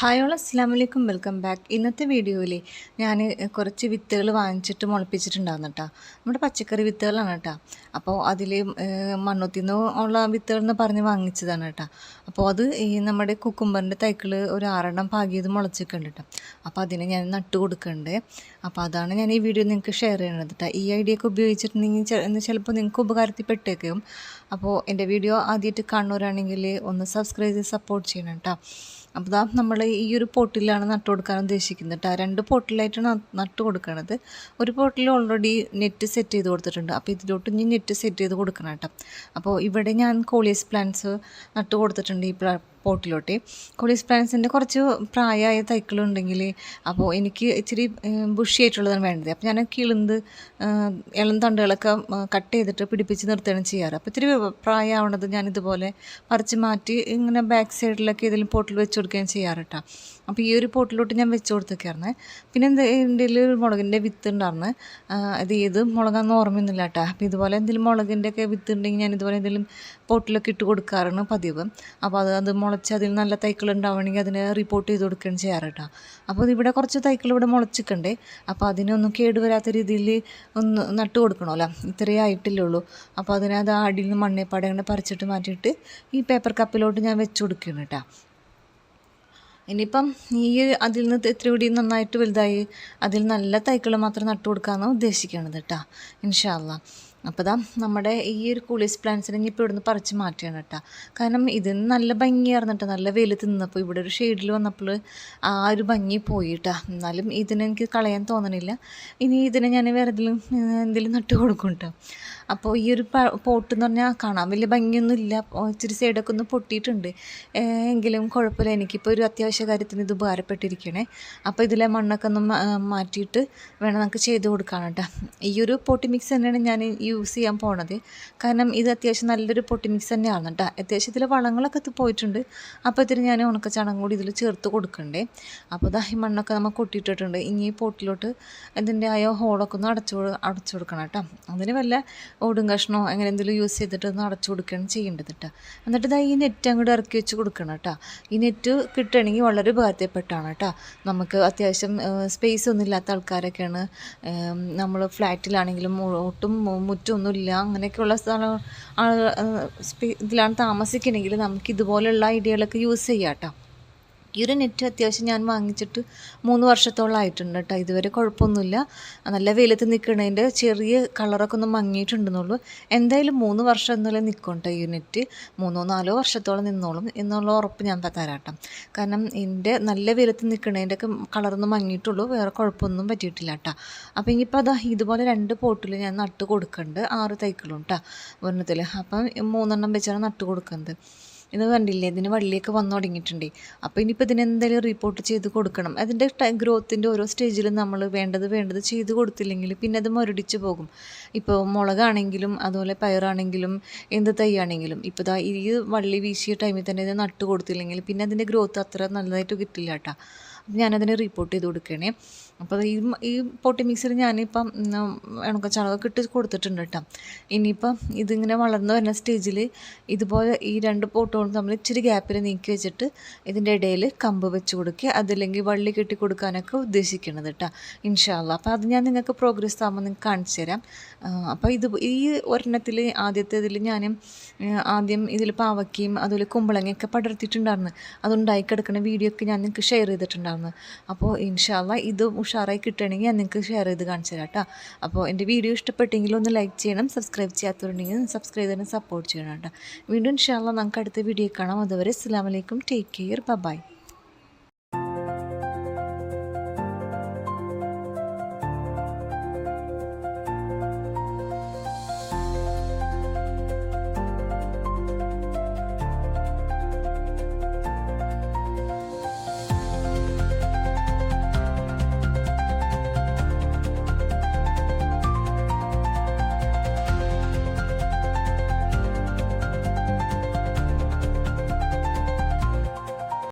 Hi all അസ്സാം വലൈക്കും welcome back. ഇന്നത്തെ വീഡിയോയിൽ ഞാൻ കുറച്ച് വിത്തുകൾ വാങ്ങിച്ചിട്ട് മുളപ്പിച്ചിട്ടുണ്ടായിരുന്നു കേട്ടോ നമ്മുടെ പച്ചക്കറി വിത്തുകളാണ് കേട്ടോ. അപ്പോൾ അതിൽ മണ്ണുത്തിൽ നിന്ന് ഉള്ള വിത്തുകൾ എന്ന് പറഞ്ഞ് വാങ്ങിച്ചതാണ് കേട്ടോ അപ്പോൾ അത് ഈ നമ്മുടെ കുക്കുംബറിന്റെ തൈക്കൾ ഒരു ആറെണ്ണം പാകിയത് മുളച്ചിട്ടുണ്ട് കേട്ടോ. അപ്പോൾ അതിനെ ഞാൻ നട്ട് കൊടുക്കുന്നുണ്ട് അപ്പോൾ അതാണ് ഞാൻ ഈ വീഡിയോ നിങ്ങൾക്ക് ഷെയർ ചെയ്യണത് കേട്ടോ ഈ ഐഡിയ ഒക്കെ ഉപയോഗിച്ചിട്ടുണ്ടെങ്കിൽ ചിലപ്പോൾ നിങ്ങൾക്ക് ഉപകാരത്തിൽ പെട്ടേക്കും അപ്പോൾ എന്റെ വീഡിയോ ആദ്യമായിട്ട് കാണുന്നവരാണെങ്കിൽ ഒന്ന് സബ്സ്ക്രൈബ് ചെയ്ത് സപ്പോർട്ട് ചെയ്യണം കേട്ടോ അപ്പോൾ നമ്മൾ ഈ ഒരു പോട്ടിലാണ് നട്ട് കൊടുക്കാൻ ഉദ്ദേശിക്കുന്നത് കേട്ടോ രണ്ട് പോട്ടിലായിട്ടാണ് നട്ട് കൊടുക്കണത്. ഒരു പോട്ടിൽ ഓൾറെഡി നെറ്റ് സെറ്റ് ചെയ്ത് കൊടുത്തിട്ടുണ്ട്. അപ്പോൾ ഇതിലോട്ട് ഇനി നെറ്റ് സെറ്റ് ചെയ്ത് കൊടുക്കണം കേട്ടോ അപ്പോൾ ഇവിടെ ഞാൻ കോളിയസ് പ്ലാന്റ്സ് നട്ട് കൊടുത്തിട്ടുണ്ട് ഈ പോട്ടിലോട്ട്. കൊളീസ് പ്ലാന്റ്സിന്റെ കുറച്ച് പ്രായമായ തൈക്കളുണ്ടെങ്കിൽ അപ്പോൾ എനിക്ക് ഇച്ചിരി ബുഷി ആയിട്ടുള്ളതാണ് വേണ്ടത്. അപ്പോൾ ഞാൻ കിളുന്ത് ഇളം തണ്ടുകളൊക്കെ കട്ട് ചെയ്തിട്ട് പിടിപ്പിച്ച് നിർത്തുകയാണ് ചെയ്യാറ്. അപ്പോൾ ഇത്തിരി പ്രായമാവണത് ഞാനിതുപോലെ പറിച്ച് മാറ്റി ഇങ്ങനെ ബാക്ക് സൈഡിലൊക്കെ ഏതെങ്കിലും പോട്ടിൽ വെച്ച് കൊടുക്കുകയും ചെയ്യാറ് കേട്ടോ അപ്പോൾ ഈ ഒരു പോട്ടിലോട്ട് ഞാൻ വെച്ച് കൊടുത്തേക്കായിരുന്നേ പിന്നെ എന്താ എന്റെ ഒരു മുളകിന്റെ വിത്ത് ഉണ്ടായിരുന്നു. അത് ഏത് മുളകാന്ന് ഓർമ്മയൊന്നുമില്ല കേട്ടോ അപ്പോൾ ഇതുപോലെ എന്തെങ്കിലും മുളകിന്റെ ഒക്കെ വിത്ത് ഉണ്ടെങ്കിൽ ഞാൻ ഇതുപോലെ എന്തെങ്കിലും പോട്ടിലൊക്കെ ഇട്ട് കൊടുക്കാറാണ് പതിവ്. അപ്പോൾ അത് അത് മുളച്ച് അതിൽ നല്ല തൈക്കൾ ഉണ്ടാവുകയാണെങ്കിൽ അതിനെ റിപ്പോർട്ട് ചെയ്ത് കൊടുക്കുകയാണ് ചെയ്യാറ് കേട്ടോ അപ്പോൾ ഇവിടെ കുറച്ച് തൈക്കൾ ഇവിടെ മുളച്ചിട്ടുണ്ട്. അപ്പോൾ അതിനൊന്നും കേടുവരാത്ത രീതിയിൽ ഒന്ന് നട്ട് കൊടുക്കണമല്ലോ. ഇത്രയേ ആയിട്ടില്ലേ ഉള്ളൂ അപ്പോൾ അത് അടിയിൽ നിന്ന് മണ്ണേപ്പാടെ അങ്ങനെ പറിച്ചിട്ട് മാറ്റിയിട്ട് ഈ പേപ്പർ കപ്പിലോട്ട് ഞാൻ വെച്ച് കൊടുക്കുകയാണ് കേട്ടോ ഇനിയിപ്പം ഈ അതിൽ നിന്ന് ഇത്തിരി കൂടി നന്നായിട്ട് വലുതായി അതിൽ നല്ല തൈക്കൾ മാത്രം നട്ടു കൊടുക്കാമെന്നാണ് ഉദ്ദേശിക്കുന്നത് കേട്ടോ ഇൻഷാല്ല അപ്പോൾ ദാ നമ്മുടെ ഈ ഒരു കൂളീസ് പ്ലാന്റ്സിനെ ഇപ്പോൾ ഇവിടുന്ന് പറിച്ച് മാറ്റുകയാണ് കേട്ടോ കാരണം ഇതിന് നല്ല ഭംഗിയായിരുന്നു കേട്ടോ നല്ല വെയിൽ തിന്നപ്പോൾ ഇവിടെ ഒരു ഷെയ്ഡിൽ വന്നപ്പോൾ ആ ഒരു ഭംഗി പോയി കേട്ടോ എന്നാലും ഇതിനെനിക്ക് കളയാൻ തോന്നണില്ല. ഇനി ഇതിനെ ഞാൻ വേറെ എന്തെങ്കിലും എന്തെങ്കിലും നട്ട് കൊടുക്കും കേട്ടോ അപ്പോൾ ഈ ഒരു പോട്ട് എന്ന് പറഞ്ഞാൽ കാണാൻ വലിയ ഭംഗിയൊന്നും ഇല്ല ഇച്ചിരി സൈഡൊക്കെ ഒന്ന് പൊട്ടിയിട്ടുണ്ട്. എങ്കിലും കുഴപ്പമില്ല. എനിക്കിപ്പോൾ ഒരു അത്യാവശ്യ കാര്യത്തിന് ഇത് ഉപകാരപ്പെട്ടിരിക്കണേ. അപ്പോൾ ഇതിലെ മണ്ണൊക്കെ ഒന്ന് മാറ്റിയിട്ട് വേണം നമുക്ക് ചെയ്ത് കൊടുക്കാൻ കേട്ടോ. ഈ ഒരു പൊട്ടി മിക്സ് തന്നെയാണ് ഞാൻ യൂസ് ചെയ്യാൻ പോണത്. കാരണം ഇത് അത്യാവശ്യം നല്ലൊരു പൊട്ടി മിക്സ് തന്നെയാണ് കേട്ടോ. അത്യാവശ്യം ഇതിലെ വളങ്ങളൊക്കെ പോയിട്ടുണ്ട്. അപ്പോൾ ഇതിന് ഞാൻ ഉണക്കച്ചാണകം കൂടി ഇതിൽ ചേർത്ത് കൊടുക്കണ്ടേ. അപ്പോൾ ദാ ഈ മണ്ണൊക്കെ നമ്മൾ കൊട്ടിയിട്ടിട്ടുണ്ട്. ഇനി ഈ പോട്ടിലോട്ട് ഇതിന്റെ ആയ ഹോളൊക്കെ ഒന്ന് അടച്ചു അടച്ചു കൊടുക്കണം കേട്ടോ. അതിന് വല്ല ഓടും കഷ്ണോ അങ്ങനെ എന്തെങ്കിലും യൂസ് ചെയ്തിട്ട് ഒന്ന് അടച്ചു കൊടുക്കുകയാണ് ചെയ്യേണ്ടത് കേട്ടോ എന്നിട്ട് ഇതാ ഈ നെറ്റ് അങ്ങോട്ട് ഇറക്കി വെച്ച് കൊടുക്കണം കേട്ടോ ഈ നെറ്റ് കിട്ടുകയാണെങ്കിൽ വളരെ ഉപകാരത്തിൽപ്പെട്ടാണ് കേട്ടോ നമുക്ക് അത്യാവശ്യം സ്പേസ് ഒന്നും ഇല്ലാത്ത ആൾക്കാരൊക്കെയാണ്. നമ്മൾ ഫ്ലാറ്റിലാണെങ്കിലും ഒട്ടും മുറ്റമൊന്നുമില്ല അങ്ങനെയൊക്കെയുള്ള സ്ഥലം ഇതിലാണ് താമസിക്കണമെങ്കിൽ നമുക്ക് ഇതുപോലെയുള്ള ഐഡിയകളൊക്കെ യൂസ് ചെയ്യാം കേട്ടോ ഈ ഒരു നെറ്റ് അത്യാവശ്യം ഞാൻ വാങ്ങിച്ചിട്ട് മൂന്ന് വർഷത്തോളം ആയിട്ടുണ്ട് കേട്ടോ. ഇതുവരെ കുഴപ്പമൊന്നുമില്ല. നല്ല വെയിലത്ത് നിൽക്കണതിന്റെ ചെറിയ കളറൊക്കെ ഒന്ന് മങ്ങിയിട്ടുണ്ടെന്നുള്ളൂ. എന്തായാലും മൂന്ന് വർഷം എന്നല്ലേ നിൽക്കും കേട്ടോ ഈ നെറ്റ് മൂന്നോ നാലോ വർഷത്തോളം നിന്നോളും എന്നുള്ള ഉറപ്പ് ഞാൻ തരാം കേട്ടോ. കാരണം എന്റെ നല്ല വെയിലത്ത് നിൽക്കണതിന്റെ ഒക്കെ കളറൊന്നും മങ്ങിയിട്ടുള്ളൂ. വേറെ കുഴപ്പമൊന്നും പറ്റിയിട്ടില്ല കേട്ടോ. അപ്പോൾ ഇനിയിപ്പോൾ അതാ ഇതുപോലെ രണ്ട് പോട്ടിൽ ഞാൻ നട്ട് കൊടുക്കുന്നുണ്ട് ആറ് തൈക്കളും കേട്ടോ. ഒരെണ്ണത്തിൽ അപ്പം മൂന്നെണ്ണം വെച്ചാണ് നട്ട് കൊടുക്കുന്നത് ഇത് കണ്ടില്ലേ ഇതിന് വള്ളിയൊക്കെ വന്നു തുടങ്ങിയിട്ടുണ്ട്. അപ്പോൾ ഇനിയിപ്പോൾ ഇതിന് എന്തെങ്കിലും റിപ്പോർട്ട് ചെയ്ത് കൊടുക്കണം. അതിന്റെ ഗ്രോത്തിന്റെ ഓരോ സ്റ്റേജിലും നമ്മൾ വേണ്ടത് വേണ്ടത് ചെയ്ത് കൊടുത്തില്ലെങ്കിൽ പിന്നെ അത് മുരടിച്ച് പോകും. ഇപ്പോൾ മുളകാണെങ്കിലും അതുപോലെ പയറാണെങ്കിലും എന്ത് തൈയാണെങ്കിലും ഇപ്പോൾ ദാ ഈ വള്ളി വീശിയ ടൈമിൽ തന്നെ ഇത് നട്ട് കൊടുത്തില്ലെങ്കിൽ പിന്നെ അതിന്റെ ഗ്രോത്ത് അത്ര നല്ലതായിട്ട് കിട്ടില്ല കേട്ടോ ഞാനതിനെ റിപ്പോർട്ട് ചെയ്ത് കൊടുക്കണേ. അപ്പോൾ ഈ ഈ പൊട്ടി മിക്സിൽ ഞാനിപ്പം ഉണക്കച്ചാണകമൊക്കെ കിട്ടി കൊടുത്തിട്ടുണ്ട് കേട്ടോ. ഇനിയിപ്പം ഇതിങ്ങനെ വളർന്നു വരുന്ന സ്റ്റേജിൽ ഇതുപോലെ ഈ രണ്ട് പോട്ടുകളും തമ്മിൽ ഇച്ചിരി ഗ്യാപ്പിൽ നീക്കി വെച്ചിട്ട് ഇതിന്റെ ഇടയിൽ കമ്പ് വെച്ച് കൊടുക്കുക. അതല്ലെങ്കിൽ വള്ളി കെട്ടി കൊടുക്കാനൊക്കെ ഉദ്ദേശിക്കണത് കേട്ടോ. ഇൻഷാല്ല അപ്പോൾ അത് ഞാൻ നിങ്ങൾക്ക് പ്രോഗ്രസ് ആകുമ്പോൾ നിങ്ങൾക്ക് കാണിച്ചു തരാം. അപ്പോൾ ഇത് ഈ ഒരെണ്ണത്തിൽ ആദ്യത്തേതിൽ ഞാൻ ആദ്യം ഇതിൽ പാവയ്ക്കയും അതുപോലെ കുമ്പളങ്ങയൊക്കെ പടർത്തിയിട്ടുണ്ടായിരുന്നു. അതുണ്ടായി കിടക്കുന്ന വീഡിയോ ഒക്കെ ഞാൻ നിങ്ങൾക്ക് ഷെയർ ചെയ്തിട്ടുണ്ടായിരുന്നു. അപ്പോൾ ഇൻഷാല്ല ഇത് ഉഷാറായി കിട്ടണമെങ്കിൽ ഞാൻ നിങ്ങൾക്ക് ഷെയർ ചെയ്ത് കാണിച്ചു തരാം കേട്ടോ അപ്പോൾ എന്റെ വീഡിയോ ഇഷ്ടപ്പെട്ടെങ്കിൽ ഒന്ന് ലൈക്ക് ചെയ്യണം സബ്സ്ക്രൈബ് ചെയ്യാത്തവരുണ്ടെങ്കിൽ സബ്സ്ക്രൈബ് ചെയ്തതിന് സപ്പോർട്ട് ചെയ്യണം കേട്ടോ വീണ്ടും ഇൻഷാല്ല നമുക്ക് അടുത്ത വീഡിയോ കാണാം. അതുവരെ അസ്സാം വലൈക്കും ടേക്ക് കെയർ ബൈ